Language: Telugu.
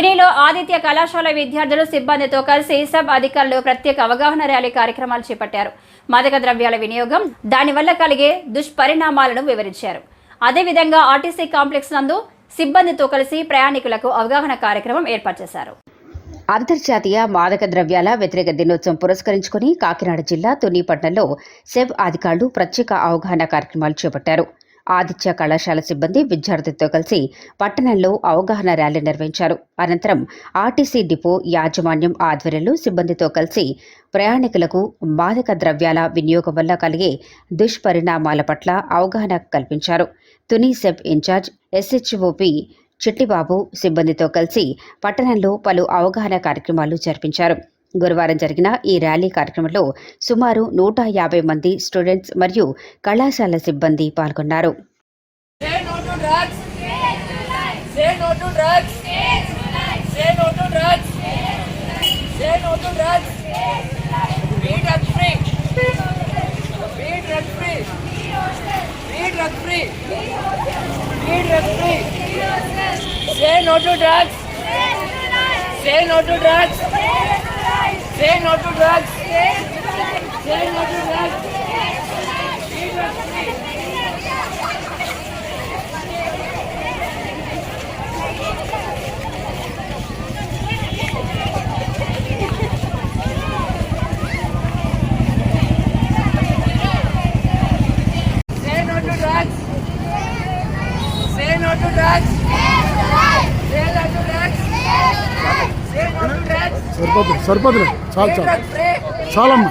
తునిలో ఆదిత్య కళాశాల విద్యార్థులు సిబ్బందితో కలిసి సబ్ అధికారులు ప్రత్యేక అవగాహన ర్యాలీ కార్యక్రమాలు చేపట్టారు. మాదక ద్రవ్యాల వినియోగం దానివల్ల కలిగే దుష్పరిణామాలను వివరించారు. అదేవిధంగా ఆర్టీసీ కాంప్లెక్స్ నందు సిబ్బందితో కలిసి ప్రయాణికులకు అవగాహన కార్యక్రమం ఏర్పాటు చేశారు. అంతర్జాతీయ మాదక ద్రవ్యాల వ్యతిరేక దినోత్సవం పురస్కరించుకుని కాకినాడ జిల్లా తునిపట్నంలో సెబ్ అధికారులు ప్రత్యేక అవగాహన కార్యక్రమాలు చేపట్టారు. ఆదిత్య కళాశాల సిబ్బంది విద్యార్థులతో కలిసి పట్టణంలో అవగాహన ర్యాలీ నిర్వహించారు. అనంతరం ఆర్టీసీ డిపో యాజమాన్యం ఆధ్వర్యంలో సిబ్బందితో కలిసి ప్రయాణికులకు మాదక ద్రవ్యాల వినియోగం వల్ల కలిగే దుష్పరిణామాల పట్ల అవగాహన కల్పించారు. Tuni SEB in-charge SHO P Chittibabu సిబ్బందితో కలిసి పట్టణంలో పలు అవగాహన కార్యక్రమాలు జరిపించారు. గురువారం జరిగిన ఈ ర్యాలీ కార్యక్రమంలో సుమారు నూట యాభై మంది స్టూడెంట్స్ మరియు కళాశాల సిబ్బంది పాల్గొన్నారు. Say no to drugs. Say no to drugs. Say no to drugs. Say no to drugs. Say no to drugs. Say no to drugs. సరిపోతుంది సరిపోతుంది. చాలు చాలు. చాలమ్మా.